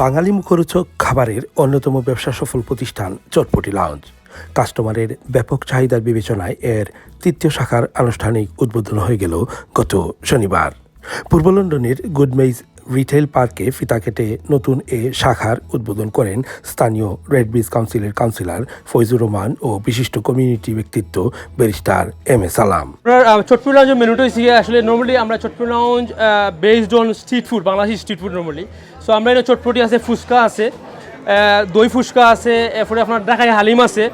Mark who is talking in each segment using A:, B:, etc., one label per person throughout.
A: বাঙালি মুখরোচক খাবারের অন্যতম ব্যবসা সফল প্রতিষ্ঠান চটপটি লাউঞ্জ কাস্টমারের ব্যাপক চাহিদার বিবেচনায় এর তৃতীয় শাখার আনুষ্ঠানিক উদ্বোধন হয়ে গেল গত শনিবার। পূর্ব লন্ডনের গুডমেইজ রিটেল পার্কে ফিতা কেটে নতুন এ শাখার উদ্বোধন করেন স্থানীয় রেড ব্রিজ কাউন্সিলের কাউন্সিলর ফৈজুর রহমান ও বিশিষ্ট কমিউনিটি ব্যক্তিত্ব ব্যারিস্টার এম এ সালাম।
B: চটপুর লাউঞ্জের মেনুটা হচ্ছে আসলে নর্মালি আমরা Chatpur lounge based on street food Bangladeshi street food normally so আমরা এটা আছে, ফুচকা আছে দই ফুচকা আছে, এরপরে আপনার ঢাকায় হালিম আছে,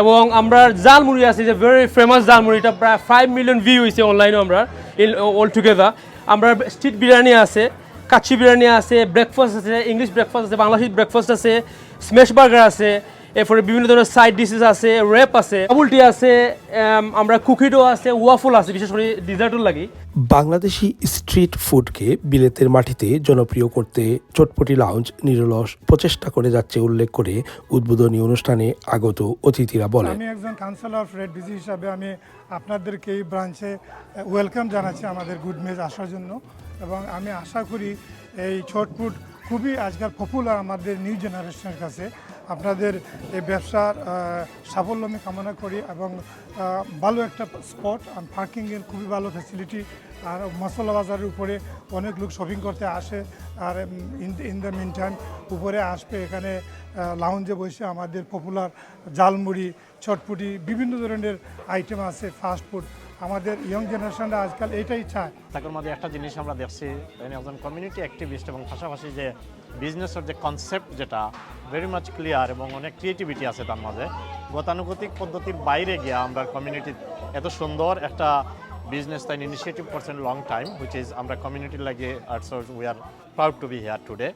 B: এবং আমরা জালমুড়ি আছে, যে ভেরি ফেমাস জালমুড়িটা প্রায় ফাইভ মিলিয়ন ভিউ হয়েছে অনলাইনে আমরা অল টুগেদার আমরা স্ট্রিট বিরিয়ানি আছে কাচ্চি বিরিয়ানি আছে ব্রেকফাস্ট আছে ইংলিশ ব্রেকফাস্ট আছে বাংলাদেশি ব্রেকফাস্ট আছে স্ম্যাশ বার্গার আছে এরপরে বিভিন্ন ধরনের সাইড ডিশেস আছে র্যাপ আছে বাবুলটি আছে আমরা কুকিডো আছে ওয়াফল আছে বিশেষ করে ডিজার্টও লাগে।
A: বাংলাদেশি স্ট্রিট ফুডকে বিলেতের মাটিতে জনপ্রিয় করতে চটপটি লাউঞ্জ নিরলস প্রচেষ্টা করে যাচ্ছে উল্লেখ করে উদ্বোধনী অনুষ্ঠানে আগত অতিথিরা বলেন।
C: আমি একজন কাউন্সিলর অফ রেড বিসি হিসাবে আমি আপনাদেরকে এই ব্রাঞ্চে ওয়েলকাম জানাচ্ছি আমাদের গুড মেজ আসার জন্য। এবং আমি আশা করি এই ছটপুট খুবই আজকাল পপুলার আমাদের নিউ জেনারেশনের কাছে। আপনাদের এই ব্যবসার সাফল্য আমি কামনা করি এবং ভালো একটা স্পট পার্কিংয়ের খুবই ভালো ফ্যাসিলিটি আর মশলা বাজারের উপরে অনেক লোক শপিং করতে আসে আর ইন দ্য মিন টাইম উপরে আসবে। এখানে লাউঞ্জে বসে আমাদের পপুলার জালমুড়ি চটপুটি, বিভিন্ন ধরনের আইটেম আছে ফাস্ট ফুড আমাদের ইয়ং জেনারেশনরা আজকাল এটাই চায়।
D: তাদের মধ্যে একটা জিনিস আমরা দেখছি একজন কমিউনিটি অ্যাক্টিভিস্ট এবং পাশাপাশি যে বিজনেসের যে কনসেপ্ট যেটা ভেরি মাচ ক্লিয়ার এবং অনেক ক্রিয়েটিভিটি আছে তার মাঝে। গতানুগতিক পদ্ধতির বাইরে গিয়ে আমরা কমিউনিটি এত সুন্দর একটা বিজনেস তাই ইনিশিয়েটিভ করছেন লং টাইম হুইচ ইজ আমরা কমিউনিটির লাগে arts we are proud to be here today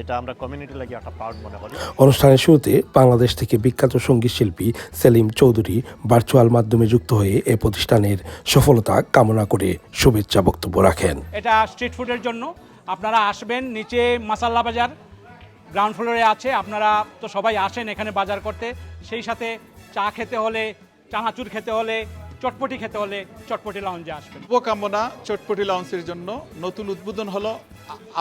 D: এটা আমরা কমিউনিটির লাগে একটা প্রাউড মনে করি।
A: অনুষ্ঠানের শুরুতে বাংলাদেশ থেকে বিখ্যাত সংগীত শিল্পী সেলিম চৌধুরী ভার্চুয়াল মাধ্যমে যুক্ত হয়ে এ প্রতিষ্ঠানের সফলতা কামনা করে শুভেচ্ছা বক্তব্য রাখেন।
E: এটা স্ট্রিট ফুডের জন্য। আপনারা আসবেন নিচে মাসাল্লা বাজার গ্রাউন্ড ফ্লোরে আছে। আপনারা তো সবাই আসেন এখানে বাজার করতে। সেই সাথে চা খেতে হলে চানাচুর খেতে হলে চটপটি খেতে হলে চটপটি লাউঞ্জে আসবেন।
F: শুভকামনা চটপটি লঞ্চের জন্য। নতুন উদ্বোধন হলো।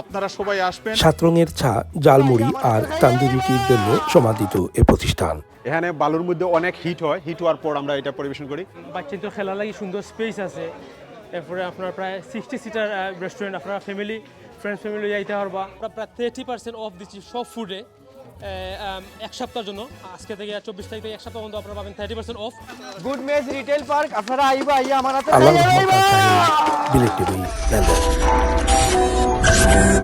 F: আপনারা সবাই আসবেন।
A: সাত রঙের চা জালমুড়ি আর তান্দুরিটির জন্য সমাদিত এ প্রতিষ্ঠান।
G: এখানে বালুর মধ্যে অনেক হিট হয়। হিট হওয়ার পর আমরা এটা পরিবেশন করি।
B: বাচ্চাদের খেলার লাগি সুন্দর স্পেস আছে। এরপরে আপনার প্রায় সিক্সটি সিটার রেস্টুরেন্ট আপনারা ফ্যামিলি ফ্রেন্ডস ফ্যামিলি যাইতে পারবা। আমরা প্রায় থার্টি পার্সেন্ট অফ দিচ্ছি সব ফুডে এক সপ্তাহের জন্য। আজকে থেকে চব্বিশ তারিখ থেকে এক সপ্তাহ পর্যন্ত আপনারা পাবেন thirty percent off
H: Goodmayes retail park আপনারা আইবা আইয়া আমার হাতে।